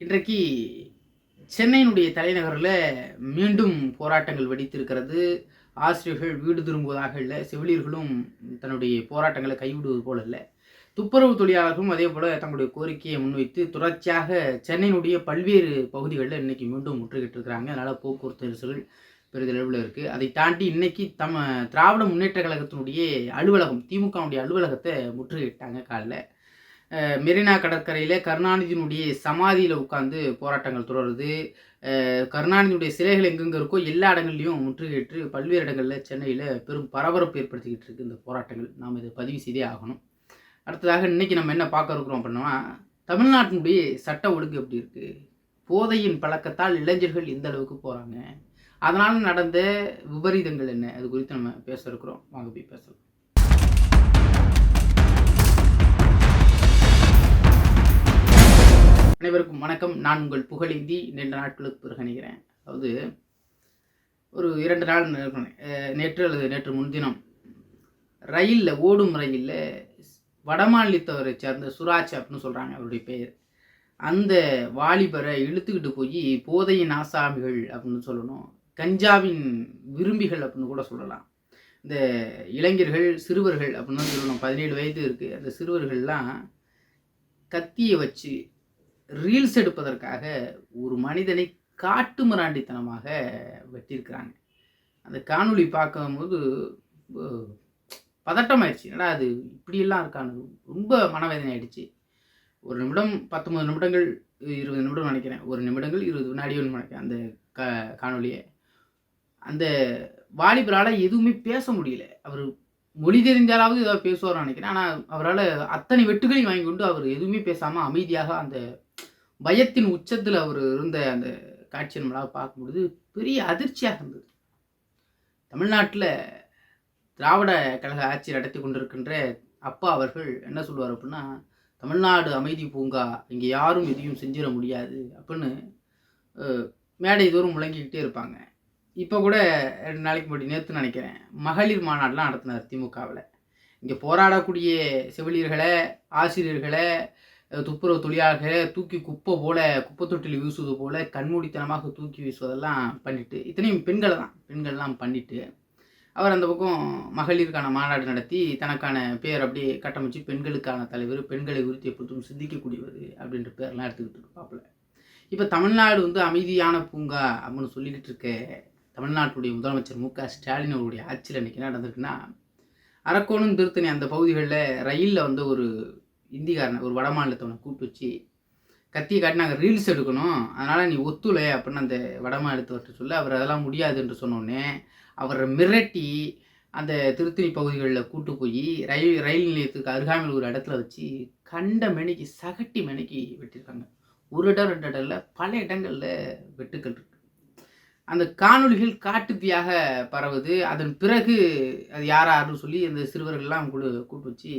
இன்றைக்கு சென்னையினுடைய தலைநகரில் மீண்டும் போராட்டங்கள் வெடித்திருக்கிறது. ஆசிரியர்கள் வீடு திரும்புவதாக இல்லை செவிலியர்களும் தன்னுடைய போராட்டங்களை கைவிடுவது போல இல்லை. துப்புரவு தொழிலாளர்களும் அதே போல் தங்களுடைய கோரிக்கையை முன்வைத்து தொடர்ச்சியாக சென்னையினுடைய பல்வேறு பகுதிகளில் இன்னைக்கு மீண்டும் முற்றுகிட்டு இருக்கிறாங்க. அதனால் போக்குவரத்து நெரிசல்கள் பெரிதளவில் இருக்குது அதை தாண்டி இன்றைக்கி தம திராவிட முன்னேற்ற கழகத்தினுடைய அலுவலகம் திமுகவுடைய அலுவலகத்தை முற்றுகையிட்டாங்க காலைல. மெரினா கடற்கரையில் கருணாநிதியினுடைய சமாதியில் உட்காந்து போராட்டங்கள் தொடருது. கருணாநிதியுடைய சிலைகள் எங்கெங்கே இருக்கோ எல்லா இடங்கள்லையும் முற்றுகையிட்டு பல்வேறு இடங்களில் சென்னையில் பெரும் பரபரப்பு ஏற்படுத்திக்கிட்டு இருக்குது இந்த போராட்டங்கள். நாம் இதை பதிவு செய்தே ஆகணும். அடுத்ததாக இன்றைக்கி நம்ம என்ன பார்க்க இருக்கிறோம் அப்படின்னா தமிழ்நாட்டினுடைய சட்ட ஒழுங்கு எப்படி இருக்குது போதையின் பழக்கத்தால் இளைஞர்கள் எந்த அளவுக்கு போகிறாங்க அதனால் நடந்த விபரீதங்கள் என்ன? அது குறித்து நம்ம பேச இருக்கிறோம். வாங்க போய் பேசலாம். அனைவருக்கும் வணக்கம். நான் உங்கள் புகழேந்தி நீண்ட நாட்களுக்கு பிறகு நினைக்கிறேன் அதாவது ஒரு இரண்டு நாள் நேற்று அல்லது நேற்று முன்தினம் ரயிலில் ஓடும் ரயிலில் வடமாநிலத்தவரை சேர்ந்த சுராஜ் அப்படின்னு சொல்கிறாங்க அவருடைய பெயர். அந்த வாலிபரை இழுத்துக்கிட்டு போய் போதையின் ஆசாமிகள் அப்படின்னு சொல்லணும் கஞ்சாவின் விரும்பிகள் அப்படின்னு கூட சொல்லலாம். இந்த இளைஞர்கள் சிறுவர்கள் அப்படின்னு சொல்லணும். பதினேழு வயது இருக்குது அந்த சிறுவர்கள்லாம் கத்தியை வச்சு ரீல்ஸ் எடுப்பதற்காக ஒரு மனிதனை காட்டு மிராண்டித்தனமாக வெட்டியிருக்கிறாங்க. அந்த காணொளி பார்க்கும்போது பதட்டமாயிடுச்சு. என்னடா அது இப்படியெல்லாம் இருக்கானு. ரொம்ப மனவேதனை ஆயிடுச்சு. ஒரு நிமிடம் பத்தொம்பது நிமிடங்கள் இருபது நிமிடம் நினைக்கிறேன். ஒரு நிமிடங்கள் இருபது வினாடிகள் நினைக்கிறேன் அந்த க காணொலியை அந்த வாலிபரால் எதுவுமே பேச முடியல. அவர் மொழி தெரிஞ்சாலாவது ஏதாவது பேசுவார்னு நினைக்கிறேன். ஆனால் அவரால் அத்தனை வெட்டுகளையும் வாங்கி கொண்டு அவர் எதுவுமே பேசாமல் அமைதியாக அந்த பயத்தின் உச்சத்தில் அவர் இருந்த அந்த காட்சியை நம்மளால் பார்க்கும்பொழுது பெரிய அதிர்ச்சியாக இருந்தது. தமிழ்நாட்டில் திராவிட கழக ஆட்சி நடத்தி கொண்டிருக்கின்ற அப்பா அவர்கள் என்ன சொல்லுவார் அப்படின்னா தமிழ்நாடு அமைதி பூங்கா இங்கே யாரும் எதையும் செஞ்சிட முடியாது அப்படின்னு மேடை தோறும் முழங்கிக்கிட்டே இருப்பாங்க. இப்போ கூட ரெண்டு நாளைக்கு முன்னாடி நேற்று நினைக்கிறேன். மகளிர் மாநாடுலாம் நடத்தினார் திமுகவில். இங்கே போராடக்கூடிய செவிலியர்களை ஆசிரியர்களை துப்புரவு தொழிலாளர்களை தூக்கி குப்பை போல குப்பை தொட்டில் வீசுவது போல கண்மூடித்தனமாக தூக்கி வீசுவதெல்லாம் பண்ணிட்டு இத்தனையும் பெண்களை தான். பெண்கள்லாம் பண்ணிட்டு அவர் அந்த பக்கம் மகளிருக்கான மாநாடு நடத்தி தனக்கான பேர் அப்படியே கட்டமைச்சு பெண்களுக்கான தலைவர் பெண்களை குறித்து எப்பொழுதும் சிந்திக்கக்கூடியவர் அப்படின்ற பேர்லாம் எடுத்துக்கிட்டு இருப்பாப்புல. இப்போ தமிழ்நாடு வந்து அமைதியான பூங்கா அப்படின்னு சொல்லிக்கிட்டு இருக்க தமிழ்நாட்டுடைய முதலமைச்சர் மு க ஸ்டாலின் அவருடைய ஆட்சியில் இன்னைக்கு என்ன நடந்திருக்குன்னா அரக்கோணம் திருத்தணி அந்த பகுதிகளில் ரயிலில் வந்து ஒரு இந்திக்காரனை ஒரு வட மாநிலத்தவனை கூப்பிட்டு வச்சு கத்தியை காட்டி நாங்கள் ரீல்ஸ் எடுக்கணும். அதனால் நீ ஒத்துழை அப்படின்னு அந்த வட மாநிலத்தவர்கிட்ட சொல்ல. அவர் அதெல்லாம் முடியாது என்று சொன்னோடனே அவரை மிரட்டி அந்த திருத்தணி பகுதிகளில் கூட்டு போய் ரயில் ரயில் நிலையத்துக்கு அருகாமையில் ஒரு இடத்துல வச்சு கண்ட மெனிக்கு சகட்டி மெனிக்கு வெட்டியிருக்காங்க. ஒரு இடம் ரெண்டு இடம் இல்லை பல இடங்களில் வெட்டுக்கள் இருக்கு. அந்த காணொளிகள் காட்டுத்தீயாக பரவுது. அதன் பிறகு அது யார் யாருன்னு சொல்லி அந்த சிறுவர்கள்லாம் கூட கூட்டு வச்சு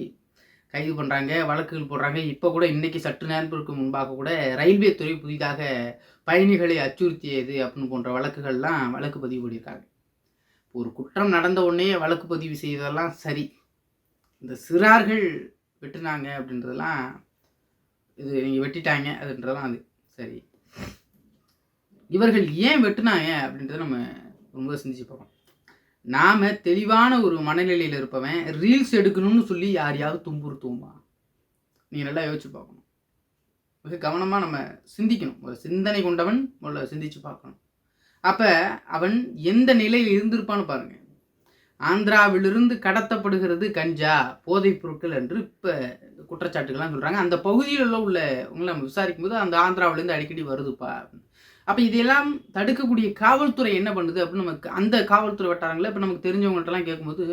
கைது பண்ணுறாங்க வழக்குகள் போடுறாங்க. இப்போ கூட இன்றைக்கி சற்று நேரத்திற்கு முன்பாக கூட ரயில்வே துறை புதிதாக பயணிகளை அச்சுறுத்தியது அப்படின்னு போன்ற வழக்குகள்லாம் வழக்கு பதிவு பண்ணியிருக்காங்க. ஒரு குற்றம் நடந்த உடனே வழக்கு பதிவு செய்வதெல்லாம் சரி. இந்த சிறார்கள் வெட்டுனாங்க அப்படின்றதெல்லாம் இது நீங்கள் வெட்டிட்டாங்க அதுன்றதெல்லாம் அது சரி. இவர்கள் ஏன் வெட்டினாங்க அப்படின்றத நம்ம ரொம்ப சிந்திச்சு பார்க்கணும். நாம் தெளிவான ஒரு மனநிலையில் இருப்பவன் ரீல்ஸ் எடுக்கணும்னு சொல்லி யாரையாவது துன்புறுத்துவோமா? நீங்கள் நல்லா யோசிச்சு பார்க்கணும். மிக கவனமாக நம்ம சிந்திக்கணும். ஒரு சிந்தனை கொண்டவன் முதல்ல சிந்திச்சு பார்க்கணும். அப்போ அவன் எந்த நிலையில் இருந்திருப்பான்னு பாருங்க. ஆந்திராவிலிருந்து கடத்தப்படுகிறது கஞ்சா போதைப் பொருட்கள் என்று இப்போ குற்றச்சாட்டுகள்லாம் சொல்கிறாங்க அந்த பகுதியில் உள்ள உங்களை நம்ம விசாரிக்கும் போது அந்த ஆந்திராவிலேருந்து அடிக்கடி வருதுப்பா. அப்போ இதெல்லாம் தடுக்கக்கூடிய காவல்துறை என்ன பண்ணுது அப்படின்னு நமக்கு அந்த காவல்துறை வட்டாரங்களை இப்போ நமக்கு தெரிஞ்சவங்கள்ட்டலாம் கேட்கும்போது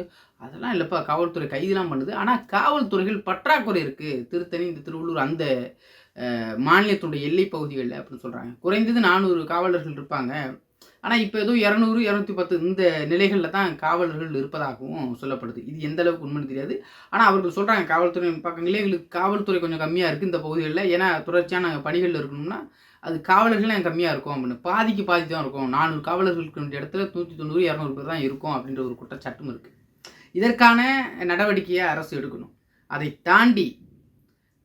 அதெல்லாம் இல்லைப்பா காவல்துறை கைதெல்லாம் பண்ணுது. ஆனால் காவல்துறைகள் பற்றாக்குறை இருக்குது திருத்தணி இந்த திருவள்ளூர் அந்த மாநிலத்தினுடைய எல்லை பகுதிகளில் அப்படின்னு சொல்கிறாங்க குறைந்தது நானூறு காவலர்கள் இருப்பாங்க. ஆனால் இப்போ ஏதோ இரநூறு இரநூத்தி பத்து இந்த நிலைகளில் தான் காவலர்கள் இருப்பதாகவும் சொல்லப்படுது. இது எந்த அளவுக்கு உண்மைன்னு தெரியாது. ஆனால் அவர்கள் சொல்கிறாங்க காவல்துறை பக்கங்களே எங்களுக்கு காவல்துறை கொஞ்சம் கம்மியாக இருக்குது இந்த பகுதிகளில். ஏன்னா தொடர்ச்சியான பணிகளில் இருக்கணும்னா அது காவலர்கள் கம்மியாக இருக்கும் அப்படின்னு? பாதிக்கு பாதி தான் இருக்கும். நானூறு காவலர்களுக்கு வேண்டிய இடத்துல நூற்றி தொண்ணூறு இரநூறு பேர் தான் இருக்கும் அப்படின்ற ஒரு குற்றச்சாட்டும் இருக்குது இதற்கான நடவடிக்கையை அரசு எடுக்கணும். அதை தாண்டி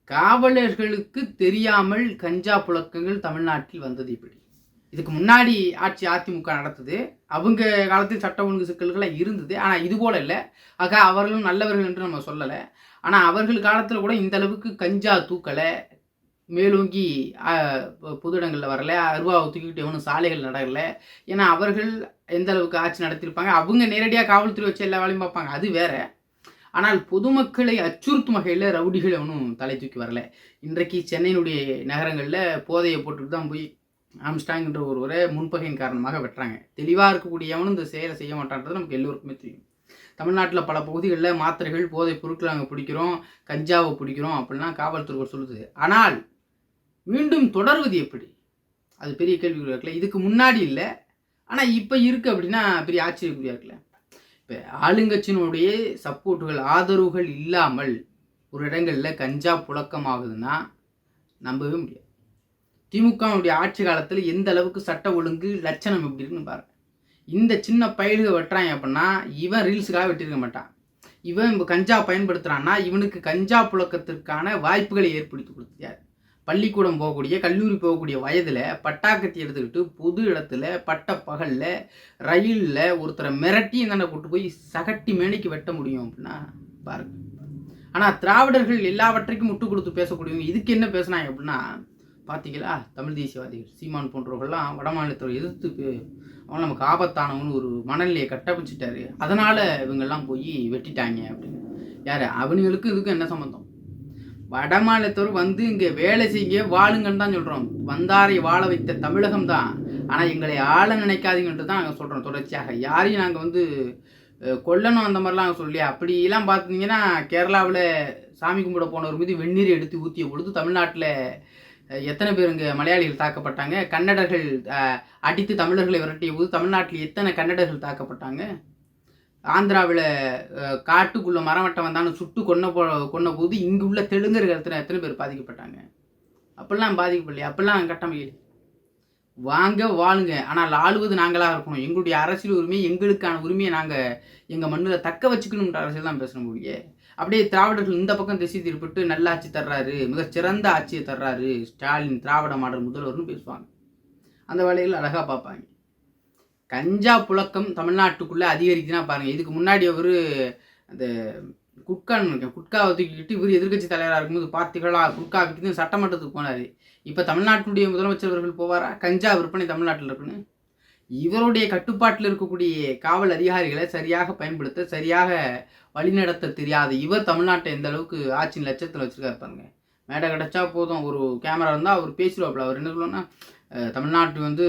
காவலர்களுக்கு தெரியாமல் கஞ்சா புழக்கங்கள் தமிழ்நாட்டில் வந்தது இப்படி. இதுக்கு முன்னாடி ஆட்சி அதிமுக நடத்துது அவங்க காலத்தில் சட்ட ஒழுங்கு சிக்கல்களாக இருந்தது. ஆனால் இது போல இல்லை. ஆக அவர்களும் நல்லவர்கள் என்று நம்ம சொல்லலை. ஆனால் அவர்கள் காலத்தில் கூட இந்த அளவுக்கு கஞ்சா தூக்கலை. மேலோங்கி பொது இடங்களில் வரல. அருவாவை தூக்கிட்டு எவனும் சாலைகள் நடக்கல. ஏன்னா அவர்கள் எந்த அளவுக்கு ஆட்சி நடத்தியிருப்பாங்க அவங்க நேரடியாக காவல்துறை வச்சு எல்லா வேலையும் பார்ப்பாங்க. அது வேற. ஆனால் பொதுமக்களை அச்சுறுத்தும் வகையில் ரவுடிகள் எவனும் தலை தூக்கி வரல. இன்றைக்கு சென்னையினுடைய நகரங்களில் போதையை போட்டுட்டு தான் போய் ஆம்ஸ்டாங்ன்ற ஒருவரை முன்பகையின் காரணமாக வெட்டுறாங்க. தெளிவாக இருக்கக்கூடியவனும் இந்த செயலை செய்ய மாட்டான்றது நமக்கு எல்லோருக்குமே தெரியும். தமிழ்நாட்டில் பல பகுதிகளில் மாத்திரைகள் போதைப் பொருட்கள் நாங்கள் பிடிக்கிறோம் கஞ்சாவை பிடிக்கிறோம் அப்படிலாம் காவல்துறை சொல்லுது. ஆனால் மீண்டும் தொடர்வது எப்படி? அது பெரிய கேள்வி இருக்கல. இதுக்கு முன்னாடி இல்லை. ஆனால் இப்போ இருக்கு அப்படின்னா பெரிய ஆச்சரியக்குறியா இருக்கல. இப்போ ஆளுங்கட்சியினுடைய சப்போர்ட்டுகள் ஆதரவுகள் இல்லாமல் ஒரு இடங்களில் கஞ்சா புழக்கமாகுதுன்னா நம்பவே முடியாது. திமுகவுடைய ஆட்சி காலத்தில் எந்த அளவுக்கு சட்ட ஒழுங்கு லட்சணம் எப்படி இருக்குன்னு பாருங்க. இந்த சின்ன பயிலுக வெட்டுறான் அப்படின்னா இவன் ரீல்ஸுக்காக வெட்டியிருக்க மாட்டான். இவன் இப்போ கஞ்சா பயன்படுத்துகிறான்னா இவனுக்கு கஞ்சா புழக்கத்திற்கான வாய்ப்புகளை ஏற்படுத்தி கொடுத்தது பள்ளிக்கூடம் போகக்கூடிய கல்லூரி போகக்கூடிய வயதில் பட்டாக்கத்தி எடுத்துக்கிட்டு பொது இடத்துல பட்ட பகலில் ரயிலில் ஒருத்தரை மிரட்டி தானே கூட்டு போய் சகட்டி மேனிக்கு வெட்ட முடியும் அப்படின்னா பாருங்க. ஆனால் திராவிடர்கள் எல்லாவற்றைக்கும் முட்டு கொடுத்து பேசக்கூடியவங்க இதுக்கு என்ன பேசுனாங்க அப்படின்னா பார்த்தீங்களா தமிழ் தேசியவாதிகள் சீமான் போன்றவர்கள்லாம் வட மாநிலத்தோட எதிர்த்து அவன் நமக்கு ஆபத்தானவன்னு ஒரு மனநிலையை கட்டப்பிச்சிட்டாரு அதனால் இவங்கெல்லாம் போய் வெட்டிட்டாங்க அப்படின்னு. யார்? அவனுங்களுக்கும் இதுக்கும் என்ன சம்மந்தம் வடமாநிலத்தவர் வந்து இங்கே வேலை செய்ய வாழுங்கன்னு தான் சொல்கிறோம் வந்தாரை வாழ வைத்த தமிழகம் தான். ஆனால் எங்களை ஆள நினைக்காதீங்கன்ட்டு தான் நாங்கள் சொல்கிறோம் தொடர்ச்சியாக. யாரையும் நாங்கள் வந்து கொல்லணும் அந்த மாதிரிலாம் நாங்கள் சொல்லி அப்படிலாம் பார்த்துட்டிங்கன்னா கேரளாவில் சாமி கும்பிட போனவர் மீது வெந்நீர் எடுத்து ஊற்றிய பொழுது தமிழ்நாட்டில் எத்தனை பேர் இங்கே மலையாளிகள் தாக்கப்பட்டாங்க? கன்னடர்கள் அடித்து தமிழர்களை விரட்டிய போது தமிழ்நாட்டில் எத்தனை கன்னடர்கள் தாக்கப்பட்டாங்க? ஆந்திராவில் காட்டுக்குள்ள மரம் வெட்ட வந்தாலும் சுட்டு கொன்ன போ கொன்ன போது இங்கே உள்ள தெலுங்கர்கள் எத்தனை எத்தனை பேர் பாதிக்கப்பட்டாங்க? அப்படிலாம் பாதிக்கப்படலையே? அப்படிலாம் கட்டமையில் வாங்க வாழுங்க. ஆனால் ஆளுவது நாங்களாக இருக்கணும். எங்களுடைய அரசியல் உரிமை எங்களுக்கான உரிமையை நாங்கள் எங்கள் மண்ணில் தக்க வச்சுக்கணுன்ற அரசியல் தான் பேசணும் முடியே அப்படியே திராவிடர்கள் இந்த பக்கம் திசை திருப்பிட்டு நல்லாட்சி தர்றாரு மிகச்சிறந்த ஆட்சியை தர்றாரு ஸ்டாலின் திராவிட மாடல் முதல்வர்னு பேசுவாங்க. அந்த வேலையில் அழகாக பார்ப்பாங்க. கஞ்சா புழக்கம் தமிழ்நாட்டுக்குள்ளே அதிகரிக்குதுன்னா பாருங்கள் இதுக்கு முன்னாடி அவர் அந்த குட்கான்னு நினைக்கிறேன். குட்காவை தூக்கிக்கிட்டு இவர் எதிர்க்கட்சி தலைவராக இருக்கும்போது பார்த்தீங்களா குட்கா விற்கிது சட்டமன்றத்துக்கு போனார். இப்போ தமிழ்நாட்டுடைய முதலமைச்சர் அவர்கள் போவாரா? கஞ்சா விற்பனை தமிழ்நாட்டில் இருக்குன்னு? இவருடைய கட்டுப்பாட்டில் இருக்கக்கூடிய காவல் அதிகாரிகளை சரியாக பயன்படுத்த சரியாக வழிநடத்த தெரியாத இவர் தமிழ்நாட்டை எந்த அளவுக்கு ஆட்சியின் லட்சத்தில் வச்சுருக்காரு பாருங்கள் மேடை கிடச்சா போதும். ஒரு கேமரா இருந்தால் அவர் பேசிடுவாப்புல. அவர் என்ன சொல்லணும்னா தமிழ்நாட்டு வந்து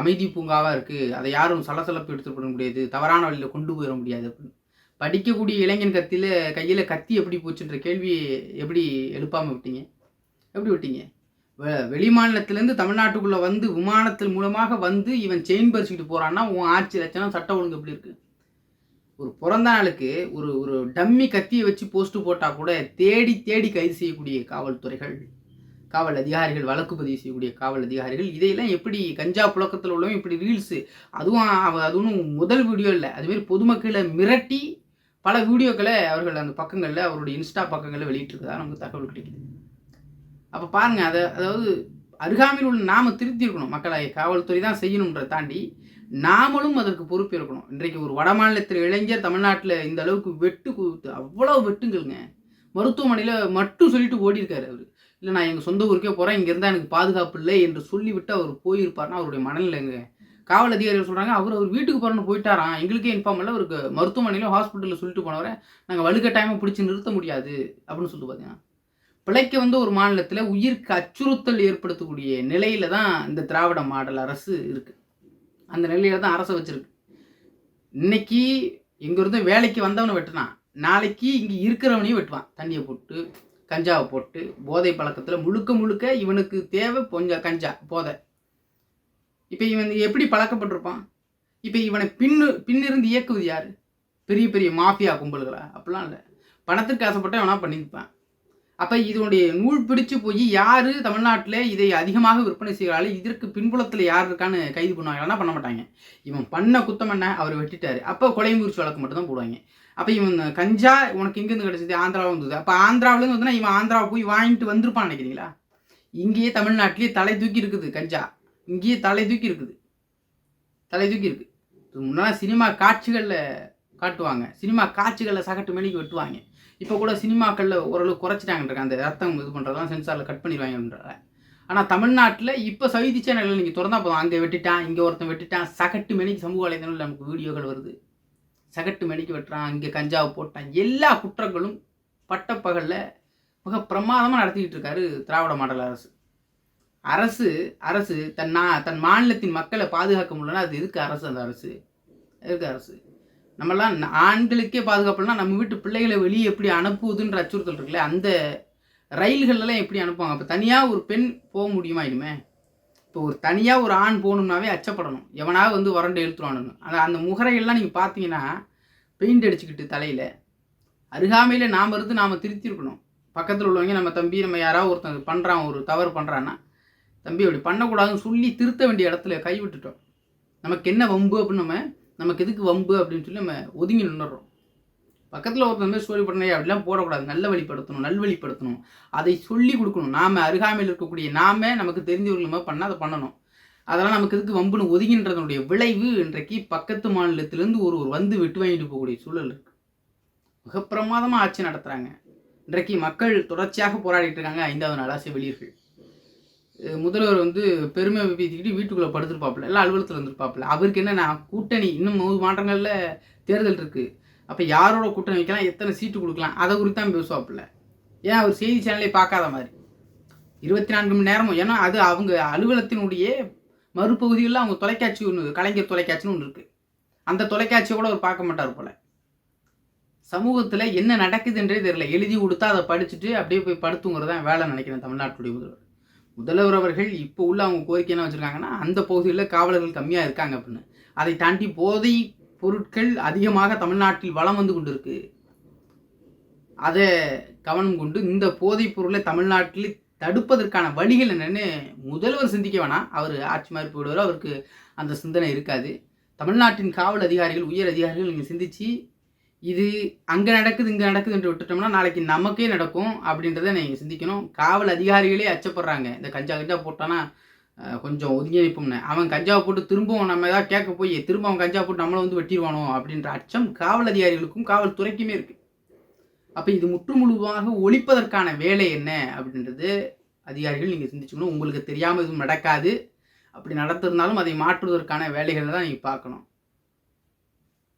அமைதி பூங்காவாக இருக்குது அதை யாரும் சலசலப்பு எடுத்துகிட்டு போட முடியாது. தவறான வழியில் கொண்டு போயிட முடியாது அப்படின்னு. படிக்கக்கூடிய இளைஞன் கத்தியில் கையில் கத்தி எப்படி போச்சுன்ற கேள்வி எப்படி எழுப்பாமல் விட்டீங்க? எப்படி விட்டீங்க? வெ வெளி மாநிலத்திலேருந்து தமிழ்நாட்டுக்குள்ளே வந்து விமானத்தில் மூலமாக வந்து இவன் செயின் பறிச்சுக்கிட்டு போகிறான்னா உன் ஆட்சி லட்சணம் சட்ட ஒழுங்கு எப்படி இருக்குது ஒரு பிறந்த நாளுக்கு ஒரு ஒரு டம்மி கத்தியை வச்சு போஸ்ட்டு போட்டால் கூட தேடி தேடி கைது செய்யக்கூடிய காவல்துறைகள் காவல் அதிகாரிகள் வழக்கு பதிவு செய்யக்கூடிய காவல் அதிகாரிகள் இதையெல்லாம் எப்படி கஞ்சா புழக்கத்தில் உள்ளவங்க இப்படி ரீல்ஸு அதுவும் அவ- அது ஒன்றும் முதல் வீடியோ இல்லை. அதுமாரி பொதுமக்களை மிரட்டி பல வீடியோக்களை அவர்கள் அந்த பக்கங்களில் அவருடைய இன்ஸ்டா பக்கங்களில் வெளியிட்டிருக்கதா நமக்கு தகவல் கிடைக்குது. அப்போ பாருங்கள் அதை அதாவது அருகாமையில் உள்ள நாம திருத்தி இருக்கணும் மக்களை காவல்துறை தான் செய்யணுன்றதை தாண்டி நாமளும் அதற்கு பொறுப்பேற்கணும் இன்றைக்கு ஒரு வட மாநிலத்தில் இளைஞர் தமிழ்நாட்டில் இந்த அளவுக்கு வெட்டு குவித்து அவ்வளோ வெட்டுங்கள்ங்க. மருத்துவமனையில் மட்டும் சொல்லிட்டு ஓடிருக்காரு அவர். இல்லை நான் எங்கள் சொந்த ஊருக்கே போகிறேன் இங்கே இருந்தால் எனக்கு பாதுகாப்பு இல்லை என்று சொல்லிவிட்டு அவர் போயிருப்பார்னா அவருடைய மனநிலைங்க. காவல் அதிகாரிகள் சொல்கிறாங்க அவர் அவர் வீட்டுக்கு போகிறன்னு போயிட்டாராம். எங்களுக்கே இன்ஃபார்ம் இல்லை அவருக்கு மருத்துவமனையிலும் ஹாஸ்பிட்டலில் சொல்லிட்டு போனவரை நாங்கள் வலுக்கட்டாயமாக பிடிச்சி நிறுத்த முடியாது அப்படின்னு சொல்லிட்டு பார்த்தீங்கன்னா பிழைக்க வந்து ஒரு மாநிலத்தில் உயிருக்கு அச்சுறுத்தல் ஏற்படுத்தக்கூடிய நிலையில தான் இந்த திராவிட மாடல் அரசு இருக்குது அந்த நிலையில தான் அரசை வச்சிருக்கு. இன்னைக்கு இங்கிருந்து வேலைக்கு வந்தவனை வெட்டினான் நாளைக்கு இங்கே இருக்கிறவனையும் வெட்டுவான். தண்ணியை போட்டு கஞ்சாவை போட்டு போதை பழக்கத்தில் முழுக்க முழுக்க இவனுக்கு தேவை கொஞ்சம் கஞ்சா போதை. இப்போ இவன் எப்படி பழக்கப்பட்டிருப்பான்? இப்போ இவனை பின்னு பின்னிருந்து இயக்குவது யார்? பெரிய பெரிய மாஃபியா கும்பல்களா? அப்படிலாம் இல்லை. பணத்துக்கு ஆசைப்பட்ட அவனா பண்ணியிருப்பான்? அப்போ இதனுடைய நூல் பிடிச்சு போய் யார் தமிழ்நாட்டில் இதை அதிகமாக விற்பனை செய்கிறாள் இதற்கு பின்புலத்தில் யார் இருக்கான்னு கைது பண்ணுவாங்கன்னா பண்ண மாட்டாங்க. இவன் பண்ண குத்தம் என்ன? அவர் வெட்டிட்டாரு. அப்போ கொலை முயற்சி வழக்கு மட்டும்தான் போடுவாங்க. அப்போ இவன் கஞ்சா உனக்கு எங்கேருந்து கிடச்சிது? ஆந்திராவில் வந்தது. அப்போ ஆந்திராவிலேருந்து வந்துன்னா இவன் ஆந்திராவை போய் வாங்கிட்டு வந்திருப்பான் நினைக்கிறீங்களா? இங்கேயே தமிழ்நாட்டிலேயே தலை தூக்கி இருக்குது கஞ்சா. இங்கேயே தலை தூக்கி இருக்குது. தலை தூக்கி இருக்குது முன்னால் சினிமா காட்சிகளில் காட்டுவாங்க. சினிமா காட்சிகளில் சகட்டு மணிக்கு வெட்டுவாங்க. இப்போ கூட சினிமாக்களில் ஓரளவு குறைச்சிட்டாங்கன்றாங்க அந்த ரத்தம் இது பண்ணுறதெல்லாம் சென்சாரில் கட் பண்ணிடுவாங்கன்றாங்க ஆனால் தமிழ்நாட்டில் இப்போ சைதி சேனலில் நீங்கள் திறந்தா போதும். அங்கே வெட்டிட்டான் இங்கே ஒருத்தன் வெட்டிட்டான் சகட்டு மணிக்கு சமூக வலைதளங்களில் நமக்கு வீடியோகள் வருது. சகட்டு மணிக்கு வெட்டுறான் இங்கே கஞ்சாவை போட்டான். எல்லா குற்றங்களும் பட்டப்பகலில் மிக பிரமாதமாக நடத்திக்கிட்டு இருக்காரு திராவிட மாடல் அரசு. அரசு அரசு தன் நா தன் மாநிலத்தின் மக்களை பாதுகாக்க முடியலன்னா அது எதுக்கு அரசு அந்த அரசு? எதுக்கு அரசு? நம்மலாம் ஆண்களுக்கே பாதுகாப்புலாம் நம்ம வீட்டு பிள்ளைகளை வெளியே எப்படி அனுப்புவதுன்ற அச்சுறுத்தல் இருக்குல்ல அந்த ரயில்கள்லாம் எப்படி அனுப்புவாங்க? அப்போ தனியாக ஒரு பெண் போக முடியுமா இனிமே? இப்போ ஒரு தனியாக ஒரு ஆண் போகணும்னாவே அச்சப்படணும். எவனாவது வந்து வறண்டு இழுத்துருவானுன்னு அந்த அந்த முகரைகள்லாம் நீங்கள் பார்த்தீங்கன்னா பெயிண்ட் அடிச்சுக்கிட்டு தலையில் அருகாமையில் நாம் இருந்து நாம் திருத்திருக்கணும். பக்கத்தில் உள்ளவங்க நம்ம தம்பி நம்ம யாராவது ஒருத்தன் பண்ணுறான் ஒரு தவறு பண்ணுறான்னா தம்பி அப்படி பண்ணக்கூடாதுன்னு சொல்லி திருத்த வேண்டிய இடத்துல கை விட்டுட்டோம். நமக்கு என்ன வம்பு அப்படின்னு நம்ம நமக்கு எதுக்கு வம்பு அப்படின்னு சொல்லி நம்ம ஒதுங்கி நின்றுறோம் பக்கத்தில் ஒருத்தர் மாதிரி ஸ்டோரி பண்ணே அப்படிலாம் போடக்கூடாது. நல்ல வழிப்படுத்தணும் நல்வழிப்படுத்தணும் அதை சொல்லி கொடுக்கணும். நாம அருகாமையில் இருக்கக்கூடிய நாம நமக்கு தெரிஞ்சவர்கள் பண்ணால் அதை பண்ணணும். அதெல்லாம் நமக்கு எதுக்கு வம்புன்னு ஒதுங்கின்றதனுடைய விளைவு இன்றைக்கு பக்கத்து மாநிலத்திலேருந்து ஒரு ஒரு வந்து விட்டு வாங்கிட்டு போகக்கூடிய சூழல் இருக்குது மிக பிரமாதமாக ஆட்சி நடத்துகிறாங்க இன்றைக்கு மக்கள் தொடர்ச்சியாக போராடிட்டு இருக்காங்க ஐந்தாவது நாளாக செவிலியர்கள் முதல்வர் வந்து பெருமை பீத்திக்கிட்டு வீட்டுக்குள்ளே படுத்துருப்பாப்புல எல்லாம் அலுவலகத்தில் இருந்திருப்பாப்புல. அவருக்கு என்னென்னா கூட்டணி இன்னும் மூணு மாற்றங்களில் தேர்தல் இருக்குது அப்போ யாரோட கூட்டணி வைக்கலாம் எத்தனை சீட்டு கொடுக்கலாம் அதை குறித்து தான் பேசுவாப்புல. ஏன் அவர் செய்தி சேனலே பார்க்காத மாதிரி? இருபத்தி நான்கு மணி நேரமும் ஏன்னா அது அவங்க அலுவலகத்தினுடைய மறுபகுதிகளில் அவங்க தொலைக்காட்சி ஒன்று கலைஞர் தொலைக்காட்சின்னு ஒன்று இருக்குது அந்த தொலைக்காட்சியை கூட அவர் பார்க்க மாட்டார் போல. சமூகத்தில் என்ன நடக்குதுன்றே தெரியல. எழுதி கொடுத்தா அதை படிச்சுட்டு அப்படியே போய் படுத்துங்கிறது தான் வேலை நினைக்கிறேன் தமிழ்நாட்டுடைய முதல்வர். முதல்வர் அவர்கள் இப்போ உள்ள அவங்க கோரிக்கை என்ன வச்சுருக்காங்கன்னா அந்த பகுதியில் காவலர்கள் கம்மியாக இருக்காங்க அப்படின்னு. அதை தாண்டி போதை பொருட்கள் அதிகமாக தமிழ்நாட்டில் வளம் வந்து கொண்டு இருக்கு அதை கவனம் கொண்டு இந்த போதைப் பொருளை தமிழ்நாட்டில் தடுப்பதற்கான வழிகள் என்னென்னு முதல்வர் சிந்திக்க வேணாம். அவர் ஆட்சி மாதிரி போயிடுவார் அவருக்கு அந்த சிந்தனை இருக்காது. தமிழ்நாட்டின் காவல் அதிகாரிகள் உயர் அதிகாரிகள் நீங்கள் சிந்திச்சு இது அங்கே நடக்குது இங்கே நடக்குதுன்னு விட்டுட்டோம்னா நாளைக்கு நமக்கே நடக்கும் அப்படின்றத நீங்கள் சிந்திக்கணும். காவல் அதிகாரிகளே அச்சப்படுறாங்க. இந்த கஞ்சா கஞ்சா போட்டானா கொஞ்சம் ஒதுங்கி நிற்போம்னு அவன் கஞ்சாவை போட்டு திரும்பவும் நம்ம ஏதாவது கேட்க போய் திரும்ப அவன் கஞ்சா போட்டு நம்மளை வந்து வெட்டிடுவானோ அப்படின்ற அச்சம் காவல் அதிகாரிகளுக்கும் காவல்துறைக்குமே இருக்குது அப்போ இது முற்று முழுவதாக ஒழிப்பதற்கான வேலை என்ன அப்படின்றது அதிகாரிகள் நீங்கள் சிந்திச்சுக்கணும். உங்களுக்கு தெரியாமல் எதுவும் நடக்காது. அப்படி நடத்திருந்தாலும் அதை மாற்றுவதற்கான வேலைகளை தான் நீங்கள் பார்க்கணும்.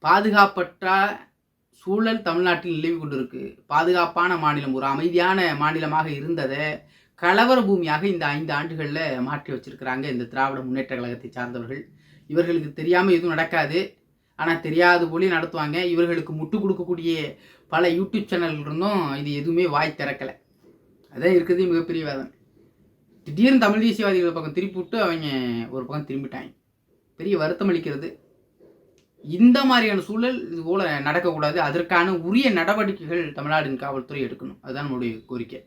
பாதுகாப்பற்ற சூழல் தமிழ்நாட்டில் நிலவி கொண்டிருக்கு. பாதுகாப்பான மாநிலம் ஒரு அமைதியான மாநிலமாக இருந்ததை கலவர பூமியாக இந்த ஐந்து ஆண்டுகளில் மாற்றி வச்சிருக்கிறாங்க இந்த திராவிட முன்னேற்ற கழகத்தை சார்ந்தவர்கள். இவர்களுக்கு தெரியாமல் எதுவும் நடக்காது. ஆனால் தெரியாத போலி நடத்துவாங்க. இவர்களுக்கு முட்டு கொடுக்கக்கூடிய பல யூடியூப் சேனல் இருந்தும் இது எதுவுமே வாய் திறக்கலை. அதான் இருக்கிறது மிகப்பெரிய வேதம் திடீர்னு தமிழ் தேசியவாதிகள் பக்கம் திருப்பி விட்டு அவங்க ஒரு பக்கம் திரும்பிட்டாங்க. பெரிய வருத்தம் அளிக்கிறது. இந்த மாதிரியான சூழல் இது போல் நடக்கக்கூடாது. அதற்கான உரிய நடவடிக்கைகள் தமிழ்நாட்டின் காவல்துறை எடுக்கணும். அதுதான் நம்மளுடைய கோரிக்கை.